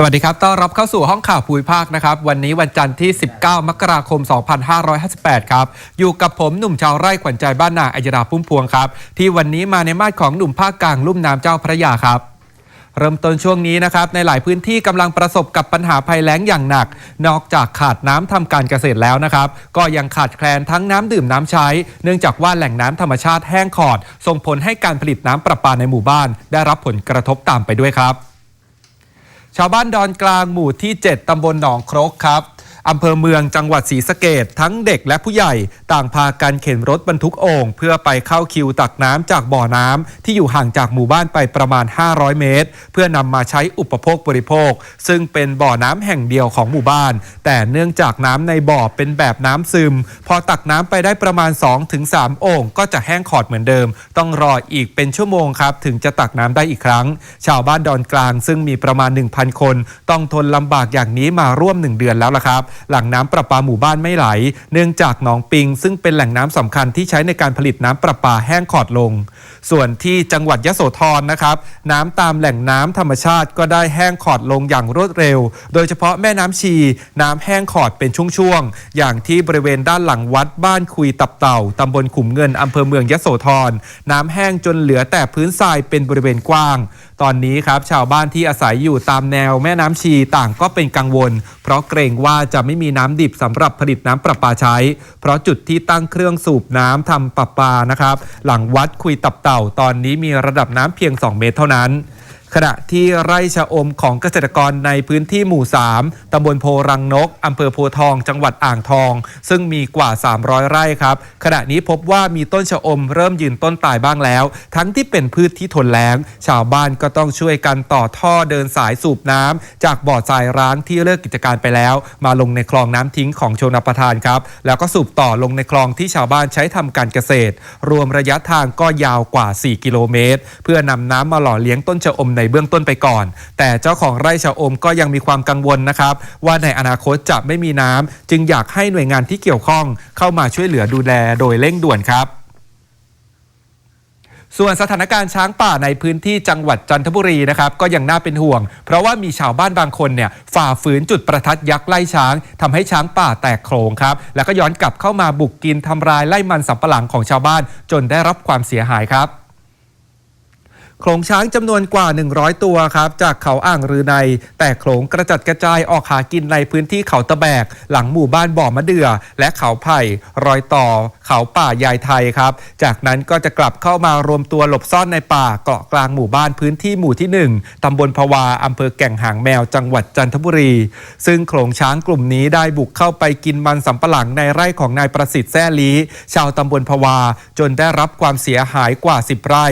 สวัสดีครับ ต้อนรับเข้าสู่ห้องข่าวภูมิภาคนะครับ วันนี้วันจันทร์ที่ 19 มกราคม 2558 ครับ อยู่กับผมหนุ่มชาวไร่ขวัญใจบ้านนาอัยดาพุ่มพวงครับ ที่วันนี้มาในมาดของหนุ่มภาคกลางลุ่มน้ำเจ้าพระยาครับเริ่มต้นช่วงนี้นะครับในหลายพื้นที่กำลังประสบกับปัญหาภัยแล้งอย่างหนัก นอกจากขาดน้ำทำการเกษตรแล้วนะครับ ก็ยังขาดแคลนทั้งน้ำดื่มน้ำใช้ เนื่องจากว่าแหล่งน้ำธรรมชาติแห้งขอด ส่งผลให้การผลิตน้ำประปาในหมู่บ้าน ได้รับผลกระทบตามไปด้วยครับ ชาวบ้านดอนกลางหมู่ที่ 7 ตำบลหนองครกครับ อำเภอเมืองจังหวัดศรีสะเกดทั้งเด็กและผู้ใหญ่ ต่างพากันเข็นรถบรรทุกโอ่งเพื่อไปเข้าคิวตักน้ำจากบ่อน้ำที่อยู่ห่างจากหมู่บ้านไปประมาณ 500 เมตร เพื่อนำมาใช้อุปโภคบริโภค ซึ่งเป็นบ่อน้ำแห่งเดียวของหมู่บ้าน แต่เนื่องจากน้ำในบ่อเป็นแบบน้ำซึม พอตักน้ำไปได้ประมาณ 2-3 โอ่งก็จะแห้งขอดเหมือนเดิม ต้องรออีกเป็นชั่วโมงครับ ถึงจะตักน้ำได้อีกครั้ง ชาวบ้านดอนกลาง ซึ่งมีประมาณ 1,000 คน ต้องทนลำบากอย่างนี้มาร่วม 1 เดือนแล้วละครับหลังน้ำประปาหมู่บ้านไม่ไหล เนื่องจากหนองปิง ซึ่งเป็นแหล่งน้ำสำคัญที่ใช้ในการผลิตน้ำประปาแห้งขอดลง ส่วนที่จังหวัดยโสธรนะครับ น้ำตามแหล่งน้ำธรรมชาติก็ได้แห้งขอดลงอย่างรวดเร็ว โดยเฉพาะแม่น้ำชี น้ำแห้งขอดเป็นช่วงๆอย่างที่บริเวณด้านหลังวัดบ้านคุยตับเต่าตำบลขุมเงินอำเภอเมืองยโสธรน้ำแห้งจนเหลือแต่พื้นทรายเป็นบริเวณกว้าง ตอนนี้ครับชาวบ้านที่อาศัยอยู่ตามแนวแม่น้ำชีต่างก็เป็นกังวล เพราะเกรงว่าจะไม่มีน้ำดิบสำหรับผลิตน้ำประปาใช้ เพราะจุดที่ตั้งเครื่องสูบน้ำทำประปานะครับ หลังวัดคุยตับเต่าตอนนี้มีระดับน้ำเพียง 2 เมตรเท่านั้น ขณะที่ไร่ชะอมของเกษตรกรในพื้นที่หมู่ 3 ตำบลโพรังนก อำเภอโพทอง จังหวัดอ่างทอง ซึ่งมีกว่า 300 ไร่ครับ ขณะนี้พบว่ามีต้นชะอมเริ่มยืนต้นตายบ้างแล้ว ทั้งที่เป็นพืชที่ทนแล้ง ชาวบ้านก็ต้องช่วยกันต่อท่อเดินสายสูบน้ำจากบ่อทรายร้างที่เลิกกิจการไปแล้ว มาลงในคลองน้ำทิ้งของชนประทานครับ แล้วก็สูบต่อลงในคลองที่ชาวบ้านใช้ทำการเกษตร รวมระยะทางก็ยาวกว่า 4 กิโลเมตร เพื่อนำน้ำมาหล่อเลี้ยงต้นชะอมในเบื้องต้นไปก่อน แต่เจ้าของไร่ชะอมก็ยังมีความกังวลนะครับ ว่าในอนาคตจะไม่มีน้ำจึงอยากให้หน่วยงานที่เกี่ยวข้องเข้ามาช่วยเหลือดูแลโดยเร่งด่วนครับส่วนสถานการณ์ช้างป่าในพื้นที่จังหวัดจันทบุรีนะครับก็ยังน่าเป็นห่วง เพราะว่ามีชาวบ้านบางคนเนี่ยฝ่าฝืนจุดประทัดยักษ์ไล่ช้างทำให้ช้างป่าแตกโขลงครับ แล้วก็ย้อนกลับเข้ามาบุกกินทำลายไล่มันสำปะหลังของชาวบ้าน จนได้รับความเสียหายครับ โขลงช้างจำนวนกว่า 100 ตัวครับจากเขาอ่างรือใน แต่โขลงกระจัดกระจายออกหากินในพื้นที่เขาตะแบก หลังหมู่บ้านบ่อมะเดื่อ และเขาไผ่รอยต่อ เขาป่ายายไทยครับ จากนั้นก็จะกลับเข้ามารวมตัวหลบซ่อนในป่าเกาะกลางหมู่บ้านพื้นที่หมู่ที่ 1ตำบลพวาอำเภอแก่งหางแมวจังหวัดจันทบุรี ซึ่งโขลงช้างกลุ่มนี้ได้บุกเข้าไปกินมันสำปะหลังในไร่ของนายประสิทธิ์แซ่ลีชาวตำบลพวาจนได้รับความเสียหายกว่า 10 ไร่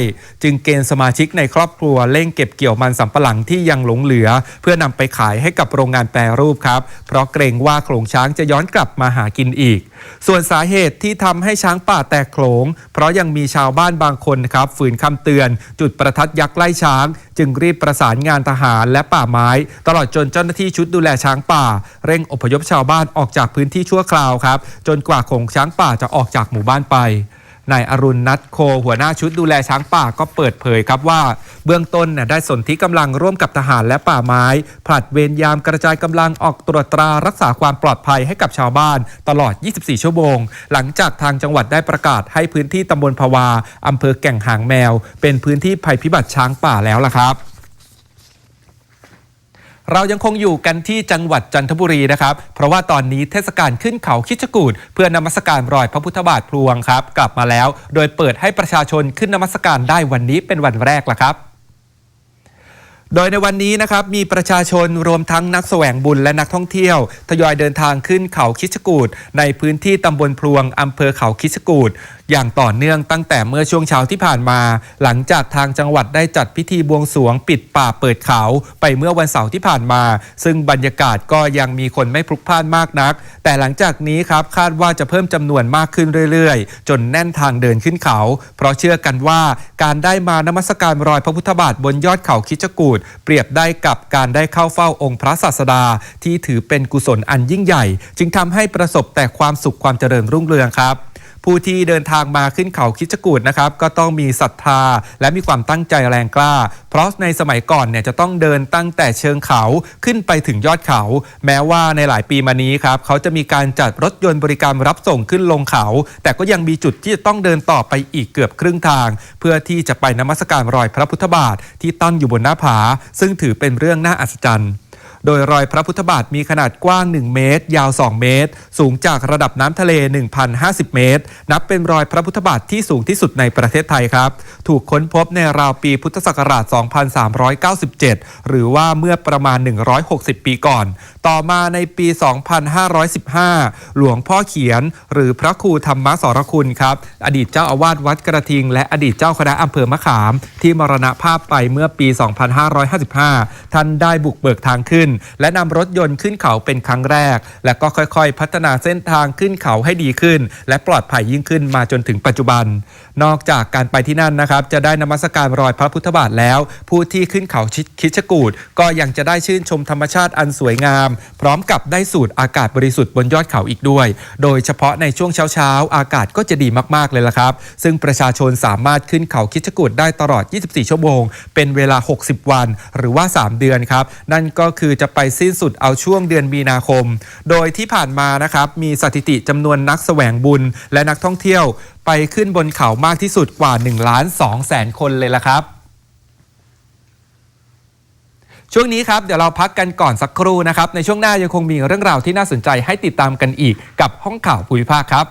จึงเกณฑ์สมาชิกในครอบครัวเร่งเก็บเกี่ยวมันสำปะหลังที่ยังหลงเหลือ เพื่อนำไปขายให้กับโรงงานแปรรูปครับ เพราะเกรงว่าโขลงช้างจะย้อนกลับมาหากินอีก ส่วนสาเหตุที่ทำให้ช้างป่าแตกโขลง เพราะยังมีชาวบ้านบางคนครับฝืนคำเตือน จุดประทัดยักษ์ไล่ช้าง จึงรีบประสานงานทหารและป่าไม้ ตลอดจนเจ้าหน้าที่ชุดดูแลช้างป่า เร่งอพยพชาวบ้านออกจากพื้นที่ชั่วคราวครับจนกว่าโขลงช้างป่าจะออกจากหมู่บ้านไป นายอรุณนัทโค หัวหน้าชุดดูแลช้างป่าก็เปิดเผยครับว่า เบื้องต้นน่ยได้สนธิกำลังร่วมกับทหารและป่าไม้ ผลัดเวรยามกระจายกำลังออกตรวจตรารักษาความปลอดภัยให้กับชาวบ้านตลอด 24 ชั่วโมง หลังจากทางจังหวัดได้ประกาศให้พื้นที่ตำบลพวาอำเภอแก่งหางแมว เป็นพื้นที่ภัยพิบัติช้างป่าแล้วล่ะครับ เรายังคงอยู่กันที่จังหวัดจันทบุรีนะครับ เพราะว่าตอนนี้เทศกาลขึ้นเขาคิดจกูดเพื่อนมัสการรอยพระพุทธบาทพลวงครับ กลับมาแล้ว โดยเปิดให้ประชาชนขึ้นนมัสการได้วันนี้เป็นวันแรกละครับโดยในวันนี้นะครับมีประชาชนรวมทั้งนักแสวงบุญและนักท่องเที่ยว ทยอยเดินทางขึ้นเขาคิชกูดในพื้นที่ตำบลพลวงอำเภอเขาคิชกูด อย่างต่อเนื่องตั้งแต่เมื่อช่วงเช้าที่ผ่านมา หลังจากทางจังหวัดได้จัดพิธีบวงสรวงปิดป่าเปิดเขา ไปเมื่อวันเสาร์ที่ผ่านมา ซึ่งบรรยากาศก็ยังมีคนไม่พลุกพล่านมากนัก แต่หลังจากนี้ครับคาดว่าจะเพิ่มจำนวนมากขึ้นเรื่อยๆ จนแน่นทางเดินขึ้นเขา เพราะเชื่อกันว่าการได้มานมัสการรอยพระพุทธบาทบนยอดเขาคิจกูดเปรียบได้กับการได้เข้าเฝ้าองค์พระศาสดา ที่ถือเป็นกุศลอันยิ่งใหญ่ จึงทำให้ประสบแต่ความสุขความเจริญรุ่งเรืองครับ ผู้ที่เดินทางมาขึ้นเขาคิจกูดนะครับก็ต้องมีศรัทธาและมีความตั้งใจแรงกล้า เพราะในสมัยก่อนเนี่ยจะต้องเดินตั้งแต่เชิงเขาขึ้นไปถึงยอดเขา แม้ว่าในหลายปีมานี้ครับเขาจะมีการจัดรถยนต์บริการรับส่งขึ้นลงเขา แต่ก็ยังมีจุดที่จะต้องเดินต่อไปอีกเกือบครึ่งทาง เพื่อที่จะไปนมัสการรอยพระพุทธบาทที่ตั้งอยู่บนหน้าผา ซึ่งถือเป็นเรื่องน่าอัศจรรย์ โดยรอยพระพุทธบาทมีขนาดกว้าง 1 เมตร ยาว 2 เมตร สูงจากระดับน้ำทะเล 1,050 เมตร นับเป็นรอยพระพุทธบาทที่สูงที่สุดในประเทศไทยครับ ถูกค้นพบในราวปีพุทธศักราช 2397 หรือว่าเมื่อประมาณ 160 ปีก่อน ต่อมาในปี 2515 หลวงพ่อเขียน หรือพระครูธรรมสรคุณครับ อดีตเจ้าอาวาสวัดกระทิง และอดีตเจ้าคณะอำเภอมะขาม ที่มรณภาพไปเมื่อปี 2555 ท่านได้บุกเบิกทางขึ้น และนำรถยนต์ขึ้นเขาเป็นครั้งแรก และก็ค่อยๆ พัฒนาเส้นทางขึ้นเขาให้ดีขึ้น และปลอดภัยยิ่งขึ้นมาจนถึงปัจจุบัน นอกจากการไปที่นั่นนะครับ จะได้นมัสการรอยพระพุทธบาทแล้ว ผู้ที่ขึ้นเขาชิคิชกูดก็ยังจะได้ชื่นชมธรรมชาติอันสวยงาม พร้อมกับได้สูดอากาศบริสุทธิ์บนยอดเขาอีกด้วย โดยเฉพาะในช่วงเช้าๆ อากาศก็จะดีมากๆเลยละครับ ซึ่งประชาชนสามารถขึ้นเขาคิชกูดได้ตลอด 24 ชั่วโมง เป็นเวลา 60 วัน หรือว่า 3 เดือนครับ นั่นก็คือจะไปสิ้นสุดเอาช่วงเดือนมีนาคม โดยที่ผ่านมานะครับ มีสถิติจำนวนนักแสวงบุญและนักท่องเที่ยว ไปขึ้นบนเขามากที่สุดกว่า1ล้าน2แสนคนเลยละครับ ช่วงนี้ครับเดี๋ยวเราพักกันก่อนสักครู่นะครับ ในช่วงหน้ายังคงมีเรื่องราวที่น่าสนใจให้ติดตามกันอีกกับห้องข่าวภูมิภาคครับ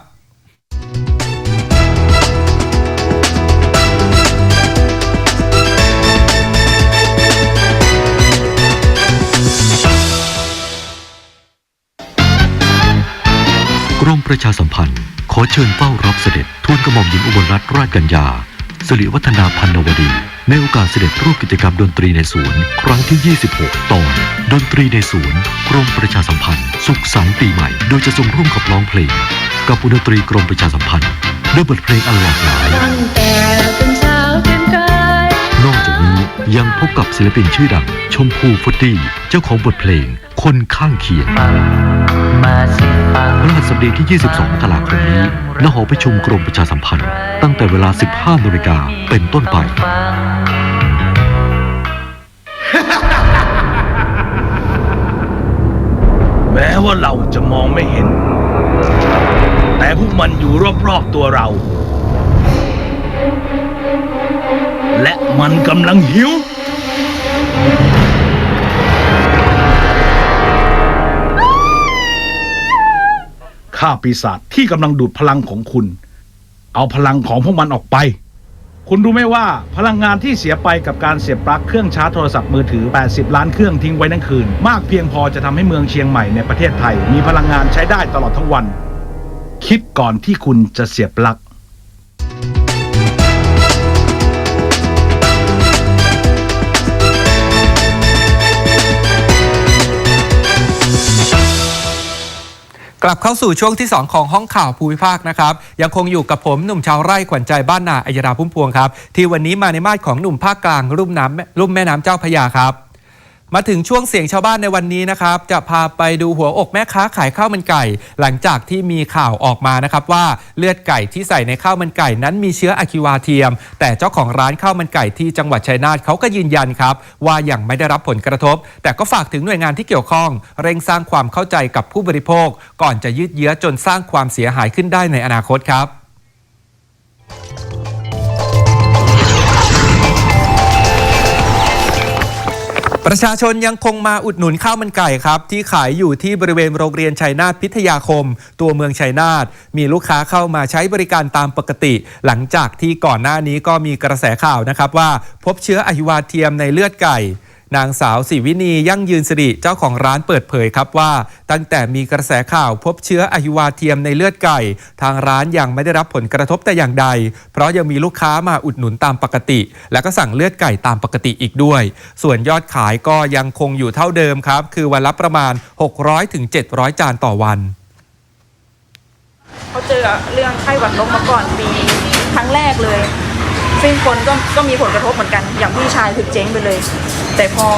กรมประชาสัมพันธ์ ขอเชิญเฝ้ารับเสด็จทูลกระหม่อมหญิงอุบลรัตนราชกัญญาสิริวัฒนาพันนวดี ในโอกาสเสด็จร่วมกิจกรรมดนตรีในสวน ครั้งที่ 26 ตอน ดนตรีในสวนกรมประชาสัมพันธ์ สุขสันต์ปีใหม่ โดยจะทรงร่วมขับร้องเพลง กับอุดนตรีกรมประชาสัมพันธ์ด้วยบทเพลงอันหลากหลายตั้งแต่เป็นสาวเต็มกายนอกจากนี้ยังพบกับศิลปินชื่อดัง ชมพูฟุตตี้เจ้าของบทเพลง คนข้างเคียงมาสิฟัง พฤหัสบดีที่ 22 มกราคมนี้ณหอประชุมกรมประชาสัมพันธ์ ตั้งแต่เวลา 15นาฬิกาเป็นต้นไป แม้ว่าเราจะมองไม่เห็น แต่พวกมันอยู่รอบๆตัวเรา และมันกำลังหิว้าปีศาจที่กำลังดูดพลังของคุณ เอาพลังของพวกมันออกไป คุณรู้ไหมว่าพลังงานที่เสียไปกับการเสียบปลั๊กเครื่องชาร์จโทรศัพท์มือถือ 80 ล้านเครื่องทิ้งไว้ทั้งคืน มากเพียงพอจะทำให้เมืองเชียงใหม่ในประเทศไทย มีพลังงานใช้ได้ตลอดทั้งวัน คิดก่อนที่คุณจะเสียบปลั๊ก กลับเข้าสู่ช่วงที่ 2 ของห้องข่าวภูมิภาคนะครับ ยังคงอยู่กับผมหนุ่มชาวไร่ขวัญใจบ้านนาอัยราพุ่มพวงครับ ที่วันนี้มาในมาดของหนุ่มภาคกลางรุ่มน้ำรุ่มแม่น้ำเจ้าพระยาครับ มาถึงช่วงเสียงชาวบ้านในวันนี้นะครับ จะพาไปดูหัวอกแม่ค้าขายข้าวมันไก่ หลังจากที่มีข่าวออกมานะครับว่าเลือดไก่ที่ใส่ในข้าวมันไก่นั้นมีเชื้ออะคิวาเทียม แต่เจ้าของร้านข้าวมันไก่ที่จังหวัดชัยนาทเขาก็ยืนยันครับว่ายังไม่ได้รับผลกระทบ แต่ก็ฝากถึงหน่วยงานที่เกี่ยวข้อง เร่งสร้างความเข้าใจกับผู้บริโภค ก่อนจะยืดเยื้อจนสร้างความเสียหายขึ้นได้ในอนาคตครับ ประชาชนยังคงมาอุดหนุนข้าวมันไก่ครับ ที่ขายอยู่ที่บริเวณโรงเรียนชัยนาทพิทยาคม ตัวเมืองชัยนาทมีลูกค้าเข้ามาใช้บริการตามปกติ หลังจากที่ก่อนหน้านี้ก็มีกระแสข่าวนะครับว่า พบเชื้ออหิวาเทียมในเลือดไก่ นางสาวสิวินียั่งยืนสิริเจ้าของร้านเปิดเผยครับว่า ตั้งแต่มีกระแสข่าวพบเชื้ออหิวาเทียมในเลือดไก่ ทางร้านยังไม่ได้รับผลกระทบแต่อย่างใด เพราะยังมีลูกค้ามาอุดหนุนตามปกติ และก็สั่งเลือดไก่ตามปกติอีกด้วย ส่วนยอดขายก็ยังคงอยู่เท่าเดิมครับ คือวันละประมาณ 600-700ถึง700จานต่อวันเขาเจอเรื่องไข้หวัดนกมาก่อนปีครั้งแรกเลย ซึ่งคนก็ก็มีผลกระทบเหมือนกัน อย่างพี่ชายคือเจ๊งไปเลย แต่พอ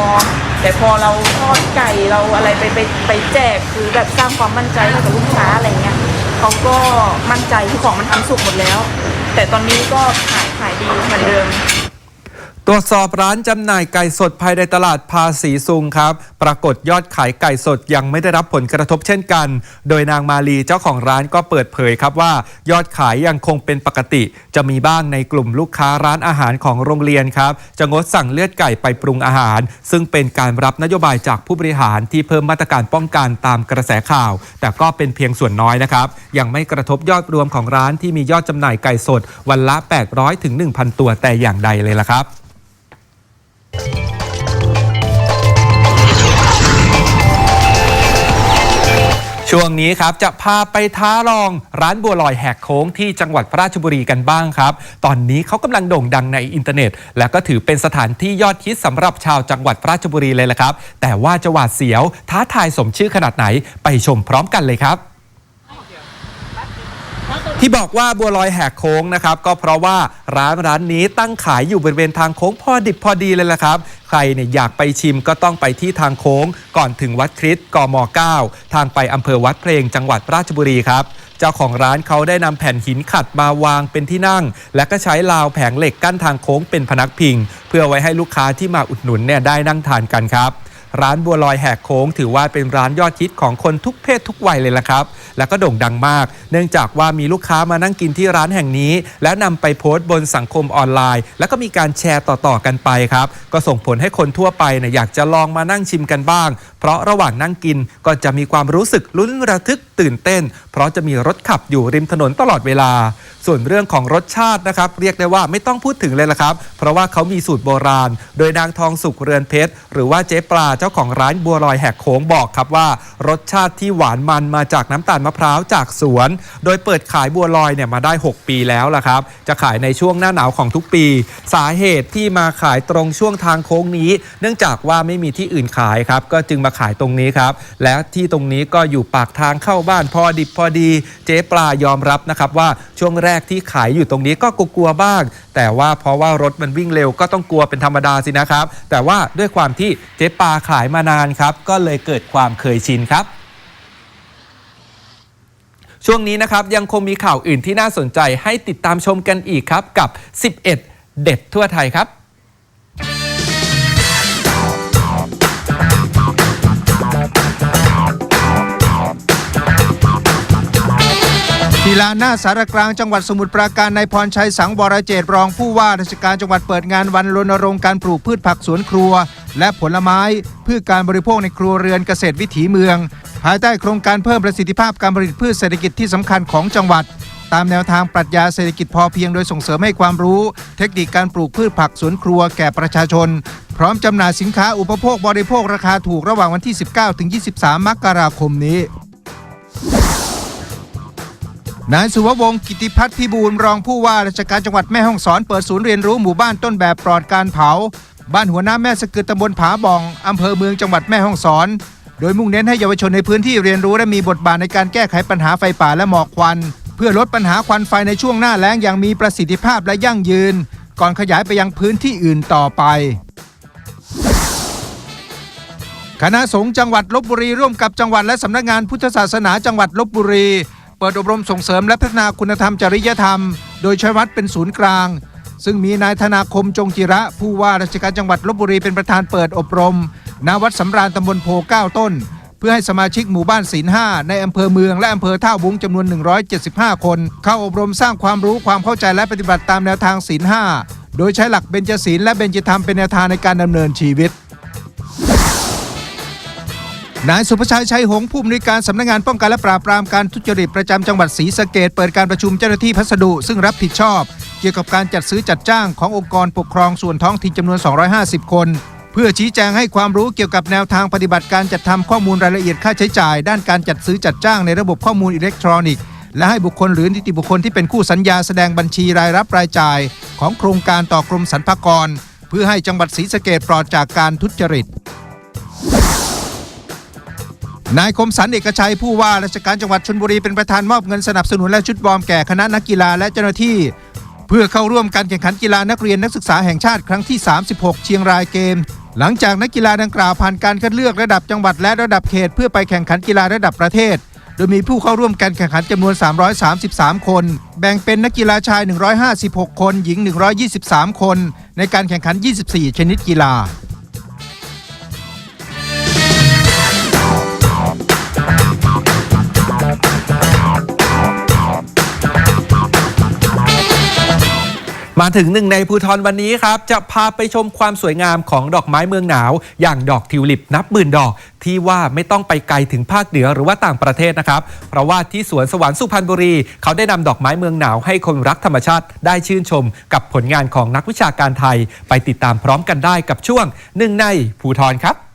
แต่พอเราทอดไก่เราอะไรไปไปไปแจกคือแบบสร้างความมั่นใจให้กับลูกค้าอะไรเงี้ยเขาก็มั่นใจที่ของมันทำสุกหมดแล้ว แต่ตอนนี้ก็ขายขายดีเหมือนเดิม ตรวจสอบร้านจำหน่ายไก่สดภายในตลาดภาษีซุงครับ ปรากฏยอดขายไก่สดยังไม่ได้รับผลกระทบเช่นกัน โดยนางมาลีเจ้าของร้านก็เปิดเผยครับว่า ยอดขายยังคงเป็นปกติ จะมีบ้างในกลุ่มลูกค้าร้านอาหารของโรงเรียนครับ จะงดสั่งเลือดไก่ไปปรุงอาหาร ซึ่งเป็นการรับนโยบายจากผู้บริหารที่เพิ่มมาตรการป้องกันตามกระแสข่าว แต่ก็เป็นเพียงส่วนน้อยนะครับยังไม่กระทบยอดรวมของร้านที่มียอดจำหน่ายไก่สดวันละ 800ถึง1,000 ตัวแต่อย่างใดเลยล่ะครับ ช่วงนี้ครับจะพาไปท้าลองร้านบัวลอยแหกโค้งที่จังหวัดราชบุรีกันบ้างครับ ตอนนี้เขากำลังโด่งดังในอินเทอร์เน็ต และก็ถือเป็นสถานที่ยอดฮิตสำหรับชาวจังหวัดราชบุรีเลยละครับ แต่ว่าจะหวาดเสียวท้าทายสมชื่อขนาดไหนไปชมพร้อมกันเลยครับ ที่บอกว่าบัวลอยแหกโค้งนะครับก็เพราะว่าร้านร้านนี้ตั้งขายอยู่บริเวณทางโค้งพอดิบพอดีเลยละครับ ใครเนี่ยอยากไปชิมก็ต้องไปที่ทางโค้ง ก่อนถึงวัดคริสกม 9 ทางไปอำเภอวัดเพลงจังหวัดราชบุรีครับเจ้าของร้านเขาได้นำแผ่นหินขัดมาวางเป็นที่นั่ง และก็ใช้ราวแผงเหล็กกั้นทางโค้งเป็นพนักพิง เพื่อไว้ให้ลูกค้าที่มาอุดหนุนเนี่ยได้นั่งทานกันครับ ร้านบัวลอยแหกโค้ง ถือว่าเป็นร้านยอดฮิตของคนทุกเพศทุกวัยเลยล่ะครับ แล้วก็โด่งดังมาก เนื่องจากว่ามีลูกค้ามานั่งกินที่ร้านแห่งนี้ แล้วนำไปโพสต์บนสังคมออนไลน์ แล้วก็มีการแชร์ต่อๆกันไปครับ ก็ส่งผลให้คนทั่วไปเนี่ยอยากจะลองมานั่งชิมกันบ้าง เพราะระหว่างนั่งกินก็จะมีความรู้สึกลุ้นระทึกตื่นเต้น เพราะจะมีรถขับอยู่ริมถนนตลอดเวลา ส่วนเรื่องของรสชาตินะครับ เรียกได้ว่าไม่ต้องพูดถึงเลยละครับ เพราะว่าเขามีสูตรโบราณ โดยนางทองสุกเรือนเพชร หรือว่าเจ๊ปลาเจ้าาของร้านบัวลอยแหกโค้งบอกครับว่า รสชาติที่หวานมันมาจากน้ำตาลมะพร้าวจากสวน โดยเปิดขายบัวลอยเนี่ยมาได้ 6 ปีแล้วล่ะครับ จะขายในช่วงหน้าหนาวของทุกปี สาเหตุที่มาขายตรงช่วงทางโค้งนี้ เนื่องจากว่าไม่มีที่อื่นขายครับ ก็จึงมาขายตรงนี้ครับ และที่ตรงนี้ก็อยู่ปากทางเข้าบ้านพอดิบพอดี เจ๊ปลายอมรับนะครับว่าช่วงแรกที่ขายอยู่ตรงนี้ก็กลัวๆบ้าง แต่ว่าเพราะว่ารถมันวิ่งเร็วก็ต้องกลัวเป็นธรรมดาสินะครับ แต่ว่าด้วยความที่เจ๊ปลาขายมานานครับ ก็เลยเกิดความเคยชินครับ ช่วงนี้นะครับยังคงมีข่าวอื่นที่น่าสนใจให้ติดตามชมกันอีกครับกับ 11 เด็ดทั่วไทยครับที่ลานหน้าสารกลางจังหวัดสมุทรปราการนายพรชัยสังวรเจตรองผู้ว่าราชการจังหวัดเปิดงานวันรณรงค์การปลูกพืชผักสวนครัว และผลไม้เพื่อการบริโภคในครัวเรือนเกษตรวิถีเมือง ภายใต้โครงการเพิ่มประสิทธิภาพการผลิตพืชเศรษฐกิจที่สำคัญของจังหวัด ตามแนวทางปรัชญาเศรษฐกิจพอเพียงโดยส่งเสริมให้ความรู้ เทคนิคการปลูกพืชผักสวนครัวแก่ประชาชน พร้อมจำหน่ายสินค้าอุปโภคบริโภคราคาถูกระหว่างวันที่ 19ถึง23 มกราคมนี้นายสุววงศ์กิติพัฒน์พิบูลรองผู้ว่าราชการจังหวัดแม่ฮ่องสอนเปิดศูนย์เรียนรู้หมู่บ้านต้นแบบปลอดการเผา บ้านหัวหน้าแม่สะกึดตำบลผาบ่องอำเภอเมืองจังหวัดแม่ฮ่องสอน โดยมุ่งเน้นให้เยาวชนในพื้นที่เรียนรู้และมีบทบาทในการแก้ไขปัญหาไฟป่าและหมอกควัน เพื่อลดปัญหาควันไฟในช่วงหน้าแล้งอย่างมีประสิทธิภาพและยั่งยืน ก่อนขยายไปยังพื้นที่อื่นต่อไปคณะสงฆ์จังหวัดลบบุรีร่วมกับจังหวัดและสำนักงานพุทธศาสนาจังหวัดลบบุรี เปิดอบรมส่งเสริมและพัฒนาคุณธรรมจริยธรรม โดยใช้วัดเป็นศูนย์กลาง ซึ่งมีนายธนาคมจงจิระ ผู้ว่าราชการจังหวัดลบบุรีเป็นประธานเปิดอบรมณวัดสำราญตำบลโพเก้าต้น เพื่อให้สมาชิกหมู่บ้านศีลห้าในอำเภอเมืองและอำเภอท่าวุ้งจำนวน 175 คน เข้าอบรมสร้างความรู้ความเข้าใจและปฏิบัติตามแนวทางศีลห้าโดยใช้หลักเบญจศีลและเบญจธรรมเป็นแนวทางในการดำเนินชีวิตนายสุภชัยชัยหงผู้อำนวยการสำนักงานป้องกันและปราบปรามการทุจริตประจำจังหวัดศรีสะเกดเปิดการประชุมเจ้าหน้าที่พัสดุซึ่งรับผิดชอบ เกี่ยวกับการจัดซื้อจัดจ้างขององค์กรปกครองส่วนท้องถิ่นจำนวน 250 คน เพื่อชี้แจงให้ความรู้เกี่ยวกับแนวทางปฏิบัติการจัดทำข้อมูลรายละเอียดค่าใช้จ่าย ด้านการจัดซื้อจัดจ้างในระบบข้อมูลอิเล็กทรอนิกส์และให้บุคคลหรือนิติบุคคลที่เป็นคู่สัญญาแสดงบัญชีรายรับรายจ่าย ของโครงการต่อกรมสรรพากร เพื่อให้จังหวัดศรีสะเกดปลอดจากการทุจริตนายคมสันเอกชัยผู้ว่าราชการจังหวัดชลบุรีเป็นประธานมอบเงินสนับสนุนและชุดวอร์มแก่คณะนักกีฬาและเจ้าหน้าที่ เพื่อเข้าร่วมการแข่งขันกีฬานักเรียนนักศึกษาแห่งชาติครั้งที่ 36 เชียงรายเกม หลังจากนักกีฬาดังกล่าวผ่านการคัดเลือกระดับจังหวัดและระดับเขต เพื่อไปแข่งขันกีฬาระดับประเทศ โดยมีผู้เข้าร่วมการแข่งขันจำนวน 333 คน แบ่งเป็นนักกีฬาชาย 156 คน หญิง 123 คน ในการแข่งขัน 24 ชนิดกีฬา มาถึงหนึ่งในภูทรวันนี้ครับ จะพาไปชมความสวยงามของดอกไม้เมืองหนาว อย่างดอกทิวลิปนับหมื่นดอก ที่ว่าไม่ต้องไปไกลถึงภาคเหนือหรือว่าต่างประเทศนะครับ เพราะว่าที่สวนสวรรค์สุพรรณบุรี เขาได้นำดอกไม้เมืองหนาวให้คนรักธรรมชาติได้ชื่นชม กับผลงานของนักวิชาการไทย ไปติดตามพร้อมกันได้กับช่วงหนึ่งในภูทรครับ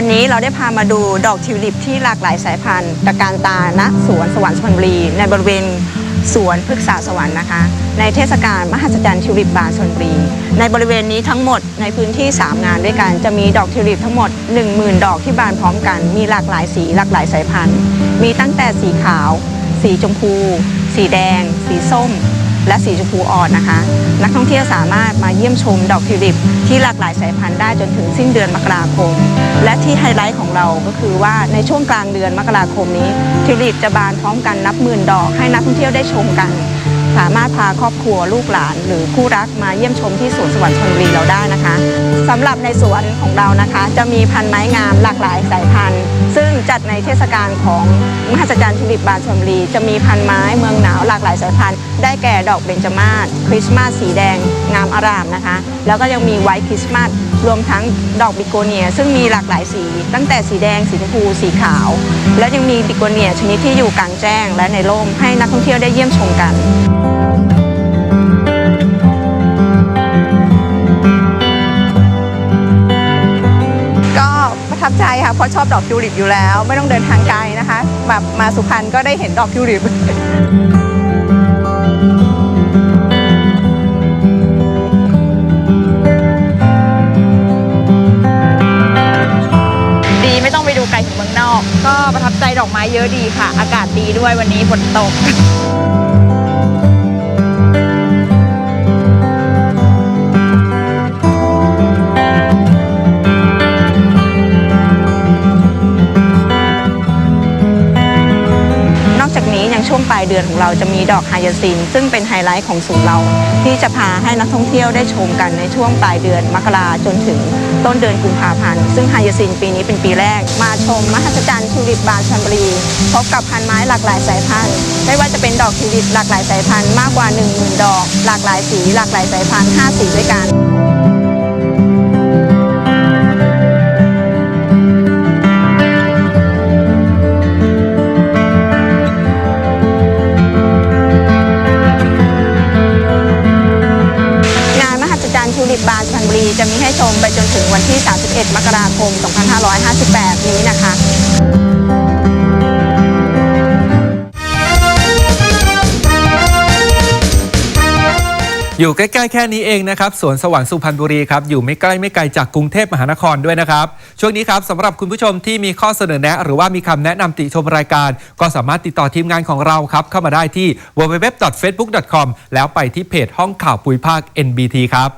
วันนี้เราได้พามาดูดอกทิวลิปที่หลากหลายสายพันธุ์ตะการตาณสวนสวรรค์สุพรรณบุรี ในบริเวณสวนพฤกษาสวรรค์นะคะ ในเทศกาลมหัศจรรย์ทิวลิปบานสุพรรณบุรี ในบริเวณนี้ทั้งหมดในพื้นที่ 3 งานด้วยกันจะมีดอกทิวลิปทั้งหมด 10,000 ดอกที่บานพร้อมกัน มีหลากหลายสีหลากหลายสายพันธุ์ มีตั้งแต่สีขาว สีชมพู สีแดง สีส้ม และสีชมพูอ่อนนะคะ นักท่องเที่ยวสามารถมาเยี่ยมชมดอกทิวลิป ที่หลากหลายสายพันธุ์ได้จนถึงสิ้นเดือนมกราคม และที่ไฮไลท์ของเราก็คือว่าในช่วงกลางเดือนมกราคมนี้ทิวลิปจะบานพร้อมกันนับหมื่นดอกให้นักท่องเที่ยวได้ชมกัน สามารถพาครอบครัวลูกหลาน หรือคู่รักมาเยี่ยมชมที่สวนสวรรค์ชลบุรีเราได้นะคะสำหรับในสวนของเรานะคะ จะมีพันไม้งามหลากหลายสายพันธุ์ ซึ่งจัดในเทศกาลของมหัศจรรย์ทิลิปบานชลบุรีจะมีพันไม้เมืองหนาวหลากหลายสายพันธุ์ ได้แก่ดอกเบญจมาศคริสต์มาสสีแดงงามอารามนะคะ แล้วก็ยังมีไวท์คริสต์มาส รวมทั้งดอกบิโกเนีย ซึ่งมีหลากหลายสี ตั้งแต่สีแดงสีชมพูสีขาว และยังมีบิโกเนียชนิดที่อยู่กลางแจ้งและในร่มให้นักท่องเที่ยวได้เยี่ยมชมกันก็ประทับใจค่ะเพราะชอบดอกทิวลิปอยู่แล้ว ไม่ต้องเดินทางไกลนะคะแบบมาสุพรรณก็ได้เห็นดอกทิวลิป เยอะดีค่ะ อากาศดีด้วยวันนี้ฝนตก ปลายเดือนของเราจะมีดอกไฮยาซินซึ่งเป็นไฮไลท์ของศูนย์เรา ที่จะพาให้นักท่องเที่ยวได้ชมกันในช่วงปลายเดือนมกราจนถึงต้นเดือนกุมภาพันธ์ซึ่งไฮยาซินปีนี้เป็นปีแรก มาชมมหัศจรรย์ทิวลิปบานชันบรีพบกับพันไม้หลากหลายสายพันธุ์ไม่ว่าจะเป็นดอกทิวลิปหลากหลายสายพันธุ์มากกว่า1 0,000ดอก หลากหลายสีหลากหลายสายพันธุ์5สีด้วยกัน อยู่ใกล้ๆแค่นี้เองนะครับสวนสวรรค์สุพรรณบุรีครับอยู่ไม่ใกล้ไม่ไกลจากกรุงเทพมหานครด้วยนะครับ ช่วงนี้ครับสำหรับคุณผู้ชมที่มีข้อเสนอแนะ หรือว่ามีคำแนะนำติชมรายการ ก็สามารถติดต่อทีมงานของเราครับ เข้ามาได้ที่ www.facebook.com แล้วไปที่เพจห้องข่าวปุยภาค NBT ครับ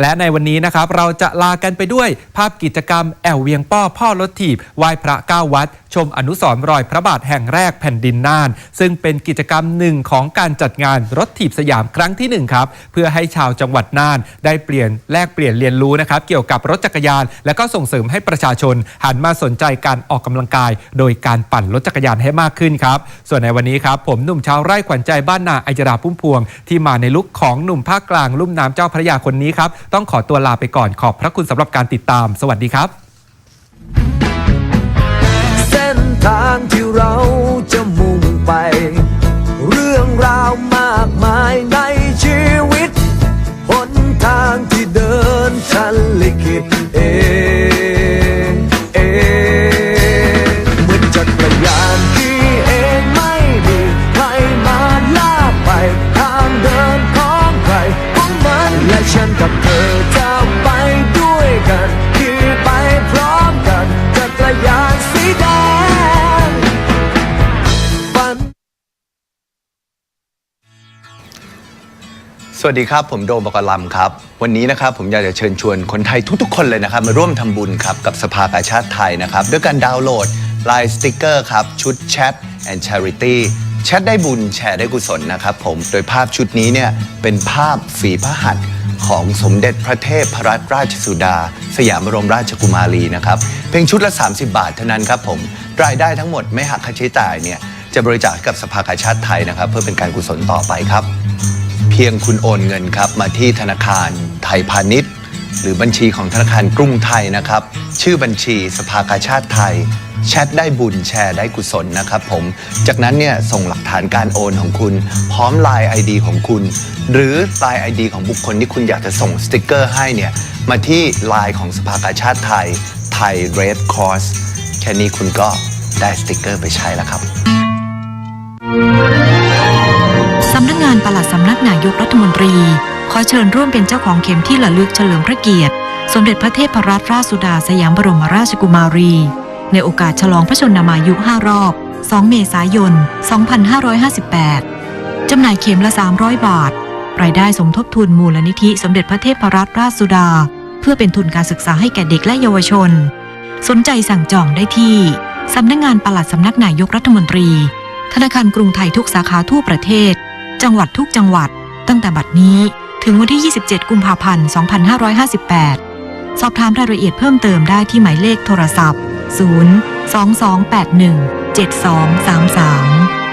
และในวันนี้นะครับเราจะลากันไปด้วยภาพกิจกรรมแอวเวียงป้อพ่อรถถีบไหว้พระเก้าวัด ชมอนุสรณ์รอยพระบาทแห่งแรกแผ่นดินน่าน ซึ่งเป็นกิจกรรมหนึ่งของการจัดงานรถถีบสยามครั้งที่หนึ่งครับ เพื่อให้ชาวจังหวัดน่าน ได้เปลี่ยนแลกเปลี่ยนเรียนรู้นะครับ เกี่ยวกับรถจักรยาน และก็ส่งเสริมให้ประชาชน หันมาสนใจการออกกำลังกาย โดยการปั่นรถจักรยานให้มากขึ้นครับ ส่วนในวันนี้ครับผมหนุ่มชาวไร่ขวัญใจบ้านนาอัยราพุ่มพวง ที่มาในลุคของหนุ่มภาคกลางลุ่มน้ำเจ้าพระยาคนนี้ครับต้องขอตัวลาไปก่อนขอบพระคุณสำหรับการติดตาม สวัสดีครับ สดีครับ ผมโดมบกรลำครับ วันนี้นะครับผมอยากจะเชิญชวนคนไทยทุกๆ คนเลยนะครับ มาร่วมทำบุญครับกับสภากาชาติไทยนะครับ ด้วยการดาวน์โหลด Line สติกเกอร์ครับ ชุด Chat and Charity แชทได้บุญแชร์ได้กุศลนะครับผมโดยภาพชุดนี้เนี่ยเป็นภาพฝีพระหัตถ์ของสมเด็จพระเทพพรัตนราชสุดา สยามบรมราชกุมารีนะครับเพียงชุดละ 30 บาทเท่านั้นครับผมรายได้ทั้งหมดไม่หักค่าใช้จ่ายเนี่ยจะบริจาคกับสภากาชาติไทยนะครับ เพื่อเป็นการกุศลต่อไปครับ เพียงคุณโอนเงินครับ มาที่ธนาคารไทยพาณิชย์ หรือบัญชีของธนาคารกรุงไทยนะครับ ชื่อบัญชีสภากาชาติไทย แชทได้บุญแชร์ได้กุศลนะครับผม จากนั้นเนี่ยส่งหลักฐานการโอนของคุณ พร้อม Line ID ของคุณ หรือ Line ID ของบุคคลที่คุณอยากจะส่งสติกเกอร์ให้เนี่ยมาที่ Line ของสภากาชาติไทยไทย Red Cross แค่นี้คุณก็ได้สติกเกอร์ไปใช้แล้วครับ กงานปลัดสำนักนายกรัฐมนตรี ขอเชิญร่วมเป็นเจ้าของเข็มที่ระลึกเฉลิมพระเกียรติ สมเด็จพระเทพรัตนราชสุดาสยามบรมราชกุมารี ในโอกาสฉลองพระชนมายุ 5 รอบ 2 เมษายน 2558 จำหน่ายเข็มละ 300 บาท รายได้สมทบทุนมูลนิธิสมเด็จพระเทพรัตนราชสุดา เพื่อเป็นทุนการศึกษาให้แก่เด็กและเยาวชน สนใจสั่งจองได้ที่สำนักงานปลัดสำนักนายกรัฐมนตรี ธนาคารกรุงไทยทุกสาขาทั่วประเทศ จังหวัดทุกจังหวัด ตั้งแต่บัดนี้ถึงวันที่ 27 กุมภาพันธ์ 2558 สอบถามรายละเอียดเพิ่มเติมได้ที่หมายเลขโทรศัพท์ 0 2281 7233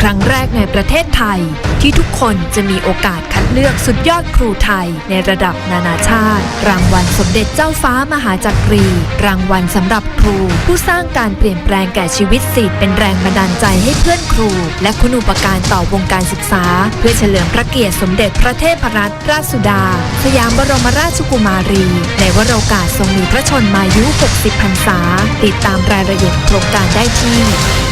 ครั้งแรกในประเทศไทย ที่ทุกคนจะมีโอกาสคัดเลือกสุดยอดครูไทย ในระดับนานาชาติ รางวัลสมเด็จเจ้าฟ้ามหาจักรี รางวัลสำหรับครู ผู้สร้างการเปลี่ยนแปลงแก่ชีวิตศิษย์เป็นแรงบันดาลใจให้เพื่อนครู และคุณูปการต่อวงการศึกษา เพื่อเฉลิมพระเกียรติสมเด็จพระเทพรัตนราชสุดา สยามบรมราชกุมารี ในวโรกาสทรงมีพระชนมายุ 60 พรรษา ติดตามรายละเอียดโครงการได้ที่